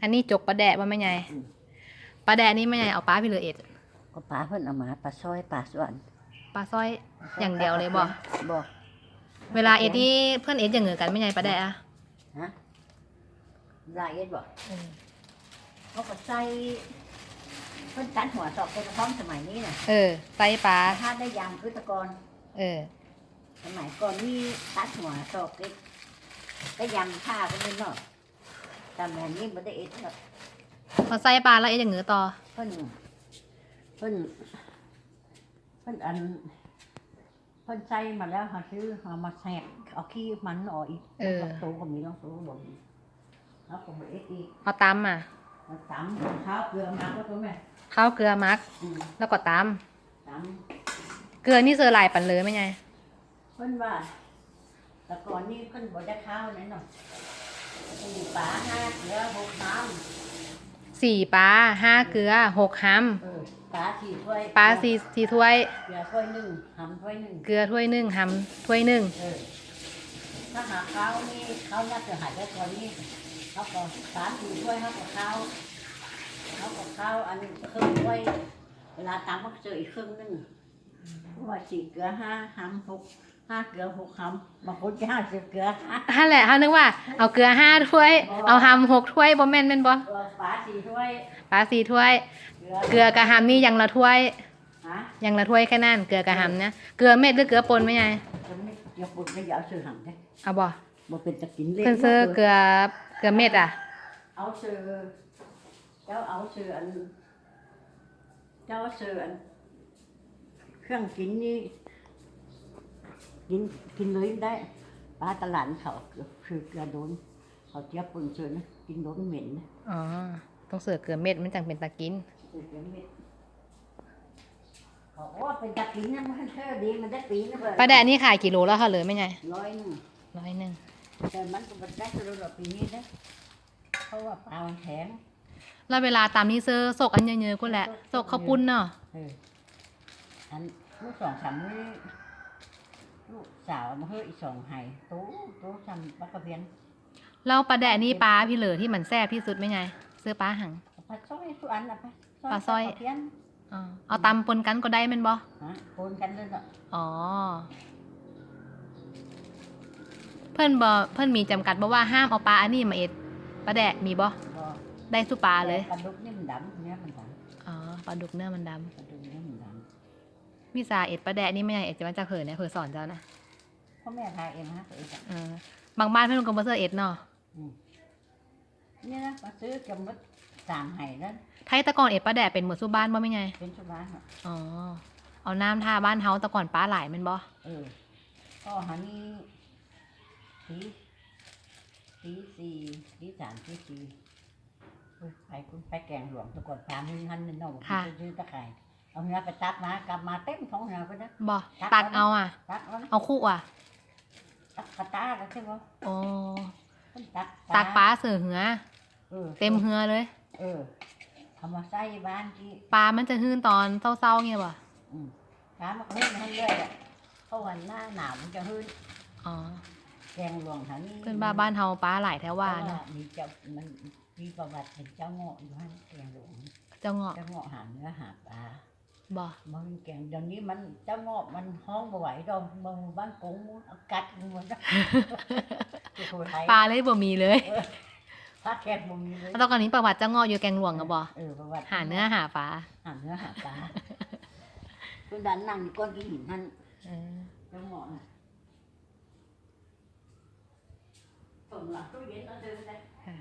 อันนี้จกปลาแดะบ่แม่ใหญ่อืมปลาแดะนี่แม่ใหญ่เอาปลาพี่เหลือเอ็ดก็ปลาเพิ่นเอามาปลาซอยปลาสวนปลาสร้อยอย่างเดียวเลยบ่บ่เวลาเอ็ดนี่เพื่อนเอ็ดอย่างเหงือกันแม่ใหญ่ปลาแดะอะฮะลายเอ็ดบ่เขาก็ใส่เพิ่นตัดหัวสอบเป็นท้องสมัยนี้น่ะเออไตปลาถ้าได้ยามคือแตะกอนเออสมัยก่อนนี่ตัดหัวสอบเล็กได้ยำผ้าก็ไม่นอก แต่แบบนี้บ่ได้เอ็ดแบบพอใส่ปลาแล้วเอ็ดอย่างเหงือต่อเพิ่นเพิ่นเพิ่นอันเพิ่นใส่มาแล้วเขาซื้อเอามาแทกเอาขี้มันออกอีกเออลองโตก็มีลองโตก็บ่มีแล้วก็บ่เอ็ดอีกเอาตำอะมาตำข้าวเกลือมาก็ตัวแม่ข้าวเกลือมัก อืมแล้วก็ตตำเกลือนี่เซอร์หลายปันเลยแม่ใหญ่ำเพิ่นว่า แต่ก่อนนี่เพิ่นบ่ได้ข้าวนั่นเนาะ สี่ปลาห้าเกลือหกน้ำสี่ปลาห้าเกลือหกห้เออปลาสี่ถ้วยำปลาสี่สี่ถ้วย เกลือถ้วยหนึ่งหำถ้วยหนึ่งเกลือถ้วยหนึ่งห้ำถ้วยหนึ่งเออถ้าหาข้าวนี่ข้าวน่าจะหายได้ก่อนนี่เขาก็สามสี่ถ้วยเขาก็ข้าวเขาก็ข้าวอันครึ่งถ้วยเวลาตำก็เจออีกครึ่งหนึงเพราะว่าสี่เกลือห้าหำหก ห้าเกลือหกหำบางคนจะห้าสิบเกลือห้าฮั่นแหละเขานึกว่าเอาเกลือห้าถ้วย เอาห้ำหกถ้วยบ่แม่นแม่นบ่ตัวปลาสี่ถ้วยปลาสี่ถ้วย เกลือเกลือกับห้ำนี่อยังละถ้วยฮะอยังละถ้วยแค่นั้นเกลือกับห้ำนะเกลือเม็ดหรือเกลือป่นไม่ไงจะไม่เดี๋ยวปุ่นไม่อยากซื้อหำได้เอาบ่บ่เป็นตะกินเล่นเพิ่นซื้อเกลือเกลือเม็ดอะ เอาซื้อเจ้าเอาซื้ออันเจ้าซื้ออันเครื่องกินนี่ กินกินเลยได้ปลาตลาดเขาคือเกลือโดนเขาเจี๊ยบปุ่นซื้อนะกินโดนเหม็นนะอ๋อต้องเสือเกลือเม็ดมันจังเป็นตากินซื้อเกลือเม็ดเขาบอกว่าเป็นตะกินนะมันเท่ดีมันได้ปีนะเพื่อนปลาแดดนี่ขายกี่โลแล้วคะเหลือไม่ไงร้อยหนึงร้อยหนึ่งแต่มันก็มันได้สรุปปีนี้นะเพราะว่าปลามันแข็งแล้วเวลาตามนี่ซื้อสกอันเยอะๆก็แหละสกข้าวปุ้นเนาะเอออันลูกสองสามนี่ ลูกสาวมาเฮ้ยอีกสองไห้ตู้ตู้ทำปลากระเพียนแล้วปลาแดดนี่ปลาพี่เหลือที่มันแซ่บที่สุดไม่ไงซื้อปลาหังปลาสร้อยทุกอันนะปลาปลาสร้อยกระเพียนอ๋อเอาตำปนกันก็ได้แมันบ่ฮะโคนกันเลยเนาะอ๋อเพื่อนบอเพื่อนมีจำกัดบ่ว่าห้ามเอาปลาอันนี้มาเอ็ดปลาแดะมีบ่ก็ได้สู้ปลาเลยปลาดุกนี่มันดำเนี่ยมันดอ๋อปลาดุกเนื้อมันดำปลาดุกเนี่ยมันดำ พี่สาเอ็ดปลาแดะนี่ไม่ใช่เอ็ดจะมาจากเผยเนี่ยเผยสอนเจ้านะำพ่อแม่พาเองนะตัวเองอะเออบางบ้านเพื่อนก็บ่เซอร์เอ็ดเนาะเนี่ยนะมาซื้อจำมัดสามไห้นั้นไทยแตะกอนเอ็ดปลาแดะเป็นหมดสู้บ้านบ่ไม่ไงเป็นชาวบ้านอะอ๋อเอาน้ำทาบ้านเฮาแตะก่อนปลาหลายแมันบ่เออก็หานี่สีสีสี่สีสามสีสี่เอ้ยไปคุณไปแกงหลวงแตะก่อนสามหนึ่งหันหนึ่งเนาะผมซื้อตะไคร้ เอาเนื้อไปตัดมากลับมาเต็มท้องเนื้อไปนะบ่ตักเอาอะ ตัดแล้วนะเอาคู่อะ ตักกระตาแล้วใช่ไหมโอ้ตักตักปลาเสือเหือเออเต็มเหือเลย เออทำมาใส่บ้านที่ปลามันจะหื้นตอนเศร้าๆเงี้ยบ่อืมน้ำมันก็เล่นให้เรื่อยอะเพราะวันหน้าหนาวมันจะหื้นอ๋อแกงหลวงหานี่เพื่อนบ้านบ้านเฮาปลาหลายแถวว่าเพราะเนาะมีเจ้ามันมีประวัติเป็นเจ้าเงาะอยู่ให้แกงหลวงเจ้าเงาะเจ้าเงาะหาเนื้อหาปลา บ่มันแกงเดี๋ยวนี้มันเจ้าเงาะมันห้องบ่ไหวดอกบางบ้านกงเอากัดมันหมดนะสุโขทัยปลาเลยบ่มีเลยถ้าแกงบ่มีเลยแล้วตอนนี้ประวัติเจ้าเงาะอยู่แกงหลวงอะบ่เออประวัติหาเนื้อหาปลาหาเนื้อหาปลาคุณดันนั่งอยู่ก้อนกินหินท่านเออเจ้าเงาะน่ะส่งหลังตู้เย็นเอาเดินไปค่ะ